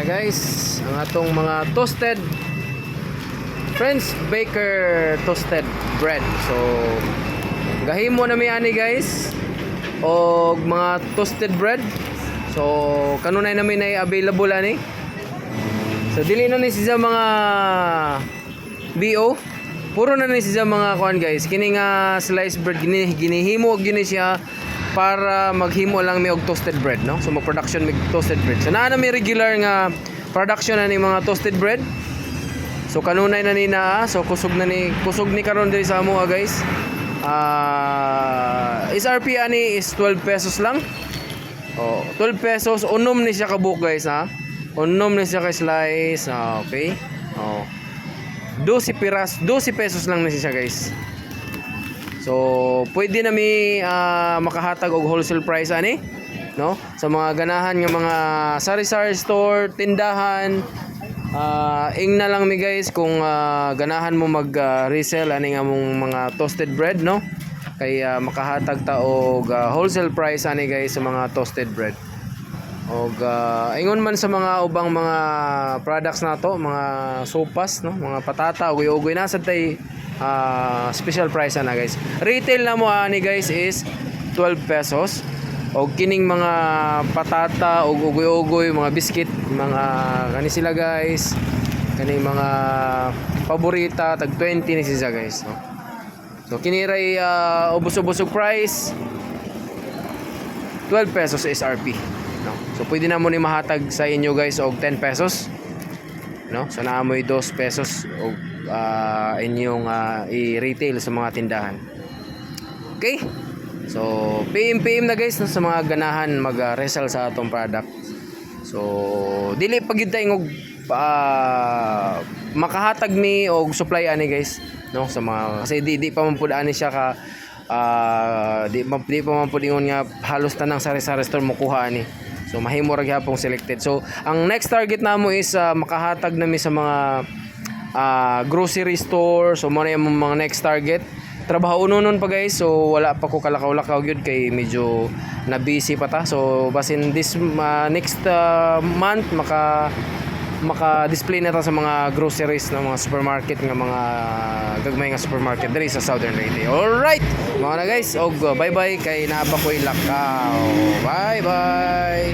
na guys, ang atong mga toasted French Baker toasted bread. So gahimo na mi ani guys og mga toasted bread. So kanunay namin ay available ani. So dili na ni siya mga BO. Puro na ni siya mga kuan guys. Kini nga sliced bread gini ginihimo og gini siya para maghimo lang mi og toasted bread no. So mag-production mig toasted bread. So naa na mi regular nga production na ni mga toasted bread. So kanunay na ni na so kusog na ni kusog ni karon diri sa amo ah, guys. Ah SRP ani is 12 pesos lang. Oh, 12 pesos unom ni siya ka buok guys ha. Unom ni siya ka slice. Ah, okay. Oh. 12 piras, 12 pesos lang na siya guys. So, pwede na mi ah, makahatag og wholesale price ani, no? Sa mga ganahan nga mga sari-sari store, tindahan, Ah, ing na lang mi guys kung ah, ganahan mo mag ah, resell ani nga mong mga toasted bread no kay ah, makahatag ta og ah, wholesale price ani guys sa mga toasted bread og ah, ingon man sa mga ubang mga products nato mga sopas no? Mga patata ugoy-ugoy nasa tay ah, special price na guys. Retail na mo ani guys is 12 pesos. O kining mga patata o ugoy-ugoy mga biscuit mga kani sila guys. Kani mga paborita tag 20 ni siya guys no? so kiniray uh, ubos-ubosog price. 12 pesos SRP no? so pwede na mo ni mahatag sa inyo guys og 10 pesos no so naamoy 2 pesos og ah, inyong ah, i-retail sa mga tindahan okay So, PM PM na guys no, sa mga ganahan mag-resell sa atong product. So, dili pag yun tayong og ah, makahatag mi og supply ani guys, no? Sa mga kasi di di pa man pud ani siya ka ah, di, di pa man pud ingon nga halos tanang sari-sari store mo kuha ani. So, mahimo ra gyapon selected. So, ang next target namo is ah, makahatag nami sa mga ah, grocery store. So, mo na yung mga next target. Trabaho noon pa guys. So wala pa ko kalakaw-lakaw gyud kay medyo na busy pa ta. So basin this uh, next uh, month maka maka display na ta sa mga groceries ng mga supermarket nga mga gagmay nga supermarket diri sa Southern Leyte. All right mga na guys. Og bye bye kay naapa ko'y lakaw. Bye bye